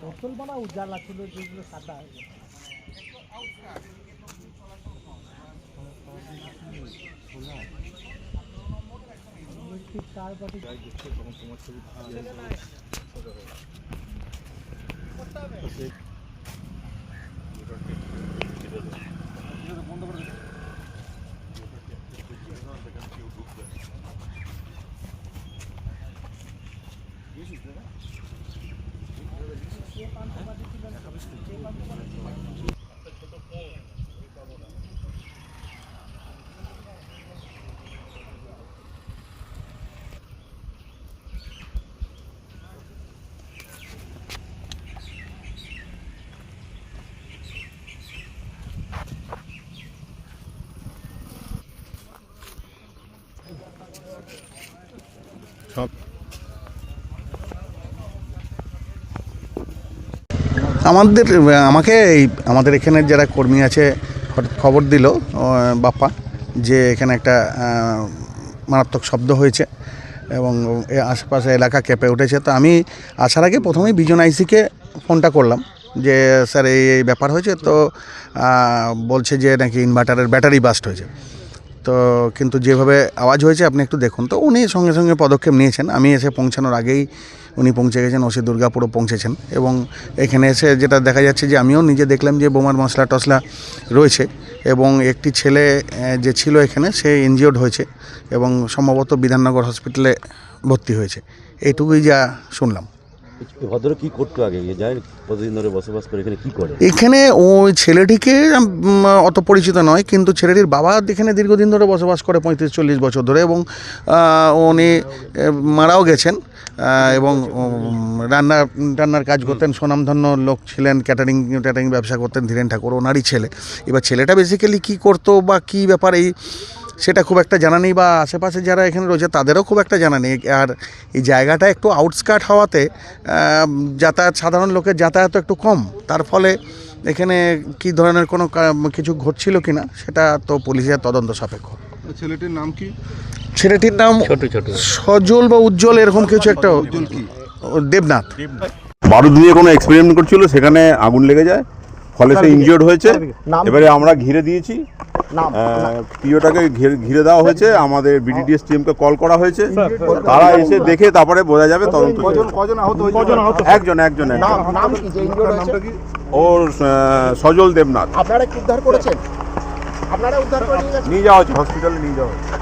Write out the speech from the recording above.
বোতল বানা উজালা ছিল যেগুলো সাদা হয়ে গেছে। ইলেকট্রিক আমাদের আমাকে আমাদের এখানে যারা কর্মী আছে খবর দিল বাপ্পা, যে এখানে একটা মারাত্মক শব্দ হয়েছে এবং আশেপাশে এলাকা কেঁপে উঠেছে। তো আমি আসার আগে প্রথমেই বিজন আইসিকে ফোনটা করলাম যে, স্যার, এই এই ব্যাপার হয়েছে? তো বলছে যে, নাকি ইনভার্টারের ব্যাটারি বাস্ট হয়েছে। তো, কিন্তু যেভাবে আওয়াজ হয়েছে, আপনি একটু দেখুন। তো উনি সঙ্গে সঙ্গে পদক্ষেপ নিয়েছেন। আমি এসে পৌঁছানোর আগেই উনি পৌঁছে গেছেন, ওসি দুর্গাপুরও পৌঁছেছেন এবং এখানে এসে যেটা দেখা যাচ্ছে যে আমিও নিজে দেখলাম যে বোমার মশলা টসলা রয়েছে এবং একটি ছেলে যে ছিল এখানে সে ইনজিওর্ড হয়েছে এবং সম্ভবত বিধাননগর হসপিটালে ভর্তি হয়েছে। এইটুকুই যা শুনলাম। ভদ্র কি করতো আগে? যায়, কতদিন ধরে বসবাস করে, এখানে কি করে? এখানে ওই ছেলেটিকে অত পরিচিত নয়, কিন্তু ছেলেটির বাবা এখানে দীর্ঘদিন ধরে বসবাস করে, পঁয়ত্রিশ, চল্লিশ বছর ধরে, এবং উনি মারাও গেছেন এবং রান্না, রান্নার কাজ করতেন সুনামধন্য লোক ছিলেন, ক্যাটারিং ট্যাটারিং ব্যবসা করতেন, ধীরেন ঠাকুর, ওনারই ছেলে। এবার ছেলেটা বেসিক্যালি কী করতো বা কী ব্যাপার, এই সেটা খুব একটা জানা নেই বা আশেপাশে যারা এখানে রয়েছে তাদেরও খুব একটা জানা নেই। আর এই জায়গাটা একটু আউটস্কার্ট হওয়াতে যাতায়াত সাধারণ লোকের যাতায়াত একটু কম। তার ফলে এখানে কি ধরনের কোনো কিছু ঘটছিল কিনা সেটা তো পুলিশের তদন্ত সাপেক্ষ। ছেলেটির নাম কি? ছেলেটির নাম ছোট ছোট। সজল বা উজ্জ্বল এরকম কিছু একটা। দেবনাথ। বারুদ নিয়ে কোনো এক্সপেরিমেন্ট করছিল সেখানে আগুন লেগে যায় ফলে সে ইনজিওর্ড হয়েছে। এবারে আমরা ঘিরে দিয়েছি। পিওটাকে ঘিরে দেওয়া হয়েছে। আমাদের বিডিডিএস টিমকে কল করা হয়েছে। তারা এসে দেখে তারপরে বোঝা যাবে তদন্ত কজন কজন আহত হয়েছে? কজন আহত? একজন একজন ওর সজল দেবনাথ। আপনারা কি উদ্ধার করেছেন? আপনারা উদ্ধার করে নিয়ে নিয়ে যাওয়া হচ্ছে হসপিটালে নিয়ে যাওয়া হচ্ছে